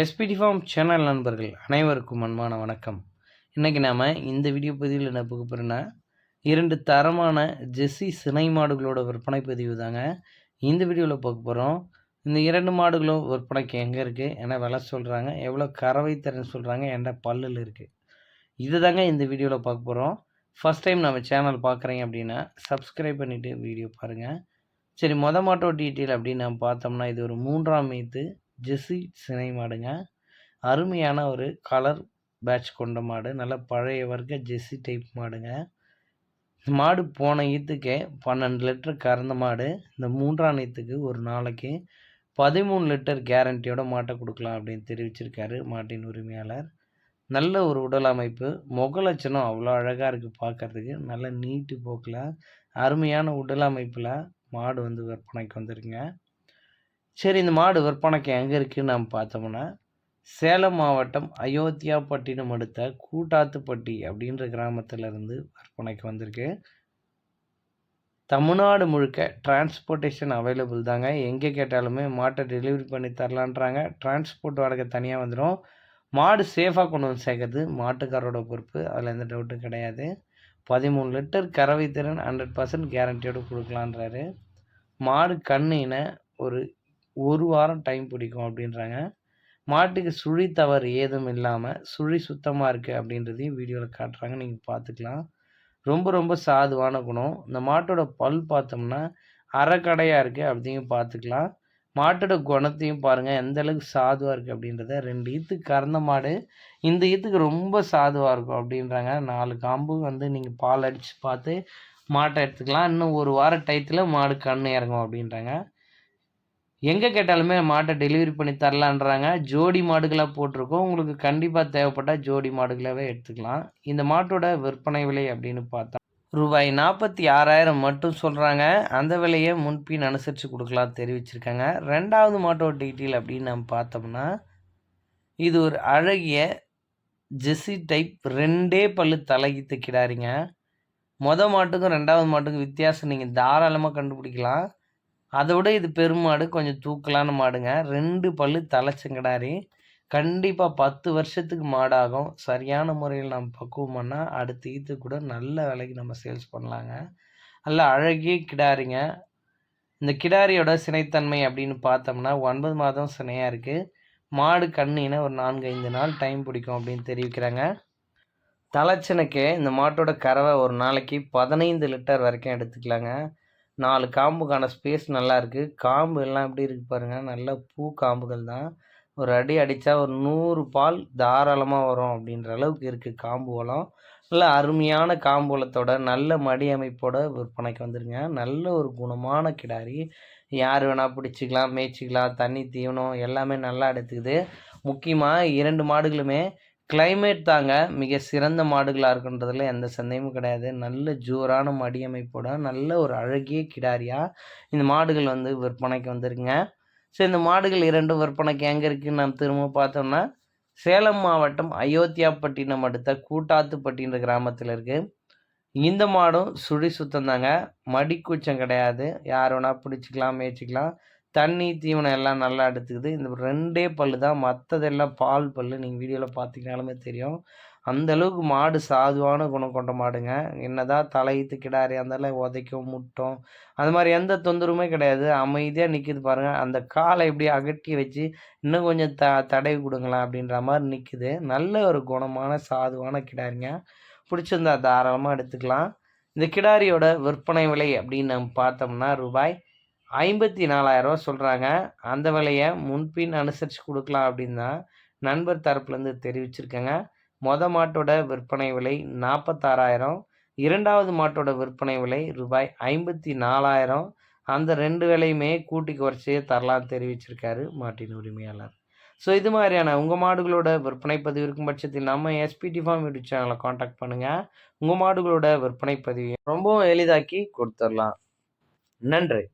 SPD form channel நண்பர்கள் அனைவருக்கும் அன்பான வணக்கம். இன்றைக்கி நாம் இந்த வீடியோ பதிவில் என்ன பார்க்க போகிறோன்னா இரண்டு தரமான ஜெஸ்ஸி சினை மாடுகளோட விற்பனை பதிவு தாங்க. இந்த வீடியோவில் பார்க்க போகிறோம் இந்த இரண்டு மாடுகளும் விற்பனைக்கு எங்கே இருக்குது என்ன விலை சொல்கிறாங்க எவ்வளோ கறவை தரேன்னு சொல்கிறாங்க என்ன பல்லில் இருக்குது இது தாங்க இந்த வீடியோவில் பார்க்க போகிறோம் ஃபஸ்ட் டைம் நம்ம சேனல் பார்க்குறீங்க அப்படின்னா சப்ஸ்கிரைப் பண்ணிவிட்டு வீடியோ பாருங்கள் சரி மொதல் மாட்டோ டீட்டெயில் அப்படின்னு நம்ம பார்த்தோம்னா இது ஒரு மூன்றாம் மீத்து ஜெஸ்ஸி சினை மாடுங்க. அருமையான ஒரு கலர் பேட்ச் கொண்ட மாடு. நல்ல பழைய வர்க்க ஜெஸ்ஸி டைப் மாடுங்க. மாடு போன ஈத்துக்கே பன்னெண்டு லிட்டர் கறந்த மாடு. இந்த மூன்றாம் ஈத்துக்கு ஒரு நாளைக்கு பதிமூணு லிட்டர் கேரண்டியோட மாட்டை கொடுக்கலாம் அப்படின்னு தெரிவிச்சிருக்காரு மாட்டின் உரிமையாளர். நல்ல ஒரு உடல் அமைப்பு. முகலட்சணம் அவ்வளோ அழகாக இருக்குது பார்க்குறதுக்கு நல்ல நீட்டு போக்கில் அருமையான உடல் அமைப்பில் மாடு வந்து விற்பனைக்கு வந்துருங்க சரி இந்த மாடு விற்பனைக்கு எங்கே இருக்குதுன்னு நம்ம பார்த்தோம்னா சேலம் மாவட்டம் அயோத்தியாப்பட்டினம் அடுத்த கூட்டாத்துப்பட்டி அப்படின்ற கிராமத்திலிருந்து விற்பனைக்கு வந்திருக்கு. தமிழ்நாடு முழுக்க டிரான்ஸ்போர்ட்டேஷன் அவைலபிள் தாங்க. எங்கே கேட்டாலுமே மாட்டை டெலிவரி பண்ணி தரலான்றாங்க. டிரான்ஸ்போர்ட் வாடகை தனியாக வந்துடும் மாடு சேஃபாக கொண்டு வந்து சேர்க்கறது மாட்டுக்காரோட பொறுப்பு. அதில் எந்த டவுட்டும் கிடையாது. பதிமூணு லிட்டர் கறவை திறன் ஹண்ட்ரட் பர்சன்ட் கேரண்டியோடு கொடுக்கலான்றாரு. மாடு கண்ணின ஒரு ஒரு வாரம் டைம் பிடிக்கும் அப்படின்றாங்க. மாட்டுக்கு சுழி தவறு ஏதும் இல்லாமல் சுழி சுத்தமாக இருக்குது அப்படின்றதையும் வீடியோவில் காட்டுறாங்க. நீங்கள் பார்த்துக்கலாம். ரொம்ப ரொம்ப சாதுவான குணம். இந்த மாட்டோட பல் பார்த்தோம்னா அறக்கடையாக இருக்குது அப்படிங்க பார்த்துக்கலாம். மாட்டோட குணத்தையும் பாருங்கள் எந்த அளவுக்கு சாதுவாக இருக்குது அப்படின்றத ரெண்டு ஈத்துக்கு கறந்த மாடு. இந்த ஈத்துக்கு ரொம்ப சாதுவாக இருக்கும் அப்படின்றாங்க. நாலு காம்பு வந்து நீங்கள் பால் அடித்து பார்த்து மாட்டை எடுத்துக்கலாம். இன்னும் ஒரு வார டயத்தில் மாடு கண் இறங்கும் அப்படின்றாங்க. எங்கே கேட்டாலுமே மாட்டை டெலிவரி பண்ணி தரலான்றாங்க. ஜோடி மாடுகளாக போட்டிருக்கோம். உங்களுக்கு கண்டிப்பாக தேவைப்பட்டால் ஜோடி மாடுகளாகவே எடுத்துக்கலாம். இந்த மாட்டோட விற்பனை விலை அப்படின்னு பார்த்தா ரூபாய் நாற்பத்தி ஆறாயிரம் மட்டும் சொல்கிறாங்க அந்த விலையை முன்பின் அனுசரித்து கொடுக்கலாம் தெரிவிச்சிருக்காங்க. ரெண்டாவது மாட்டோட டீட்டெயில் அப்படின்னு நம்ம பார்த்தோம்னா இது ஒரு அழகிய ஜெஸ்ஸி டைப் ரெண்டே பல்லு தலைகித்து கிடாரிங்க. மொதல் மாட்டுக்கும் ரெண்டாவது மாட்டுக்கும் வித்தியாசம் நீங்கள் தாராளமாக கண்டுபிடிக்கலாம். அதை விட இது பெருமாடு கொஞ்சம் தூக்கலான மாடுங்க. ரெண்டு பல்லு தலைச்சங்கடாரி. கண்டிப்பாக பத்து வருஷத்துக்கு மாடாகும். சரியான முறையில் நம்ம பக்குவம் பண்ணால் அடுத்த ஈத்து கூட நல்ல விலைக்கு நம்ம சேல்ஸ் பண்ணலாங்க. நல்ல அழகிய கிடாரிங்க. இந்த கிடாரியோட சினைத்தன்மை அப்படின்னு பார்த்தோம்னா ஒன்பது மாதம் சினையாக இருக்குது மாடு கண்ணினா ஒரு நான்கு ஐந்து நாள் டைம் பிடிக்கும் அப்படின்னு தெரிவிக்கிறாங்க. தலைச்சனுக்கு இந்த மாட்டோட கறவை ஒரு நாளைக்கு பதினைந்து லிட்டர் வரைக்கும் எடுத்துக்கலாங்க. நாலு காம்புக்கான ஸ்பேஸ் நல்லாயிருக்கு காம்பு எல்லாம் எப்படி இருக்குது பாருங்கள் நல்ல பூ காம்புகள் தான். ஒரு அடி அடித்தா ஒரு நூறு பால் தாராளமாக வரும் அப்படின்ற அளவுக்கு இருக்குது காம்பு வளம் நல்ல அருமையான காம்புலத்தோட நல்ல மடி அமைப்போட விற்பனைக்கு வந்துருங்க. நல்ல ஒரு குணமான கிடாரி. யார் வேணால் பிடிச்சிக்கலாம் மேய்ச்சிக்கலாம் தண்ணி தீவனம் எல்லாமே நல்லா எடுத்துக்குது. முக்கியமாக இரண்டு மாடுகளுமே கிளைமேட் தாங்க மிக சிறந்த மாடுகளாக இருக்குன்றதுல எந்த சந்தேகமும் கிடையாது. நல்ல ஜோரான மடியமைப்போட நல்ல ஒரு அழகிய கிடாரியாக இந்த மாடுகள் வந்து விற்பனைக்கு வந்துருங்க ஸோ இந்த மாடுகள் இரண்டும் விற்பனைக்கு எங்கே இருக்குதுன்னு நம்ம திரும்ப பார்த்தோம்னா சேலம் மாவட்டம் அயோத்தியாப்பட்டினம் அடுத்த கூட்டாத்துப்பட்டின்ற கிராமத்தில் இருக்குது இந்த மாடும் சுழி சுத்தம் தாங்க. மடி கூச்சம் கிடையாது. யார் வேணால் பிடிச்சிக்கலாம் மேய்ச்சிக்கலாம். தண்ணி தீவனம் எல்லாம் நல்லா எடுத்துக்குது. இந்த ரெண்டே பல் தான். மற்றதெல்லாம் பால் பல் நீங்கள் வீடியோவில் பார்த்தீங்கனாலுமே தெரியும். அந்த அளவுக்கு மாடு சாதுவான குணம் கொண்ட மாடுங்க. என்னதான் தலையீத்து கிடாரி இருந்தாலும் உதைக்கும் முட்டும். அது மாதிரி எந்த தொந்தரவுமே கிடையாது. அமைதியாக நிற்கிது பாருங்கள் அந்த காலை இப்படி அகட்டி வச்சு இன்னும் கொஞ்சம் த தடவி கொடுங்களேன் அப்படின்ற மாதிரி நிற்குது நல்ல ஒரு குணமான சாதுவான கிடாரிங்க. பிடிச்சிருந்தா தாராளமாக எடுத்துக்கலாம். இந்த கிடாரியோட விற்பனை விலை அப்படின்னு நம்ம பார்த்தோம்னா ரூபாய் ஐம்பத்தி நாலாயிரரூவா சொல்கிறாங்க அந்த விலையை முன்பின் அனுசரித்து கொடுக்கலாம் அப்படின்னு தான் நண்பர் தரப்புலேருந்து தெரிவிச்சிருக்கேங்க. மொத மாட்டோட விற்பனை விலை நாற்பத்தாறாயிரம் இரண்டாவது மாட்டோட விற்பனை விலை ரூபாய் ஐம்பத்தி நாலாயிரம். அந்த ரெண்டு விலையுமே கூட்டி குறைச்சியே தரலாம் தெரிவிச்சிருக்காரு மாட்டின் உரிமையாளர். ஸோ இது மாதிரியான உங்கள் மாடுகளோட விற்பனை பதிவு இருக்கும் பட்சத்தில் நம்ம எஸ்பிடி ஃபார்ம் யூடியூப் சேனலை காண்டாக்ட் பண்ணுங்கள் உங்கள் மாடுகளோட விற்பனை பதிவு ரொம்பவும் எளிதாக்கி கொடுத்துடலாம் நன்றி.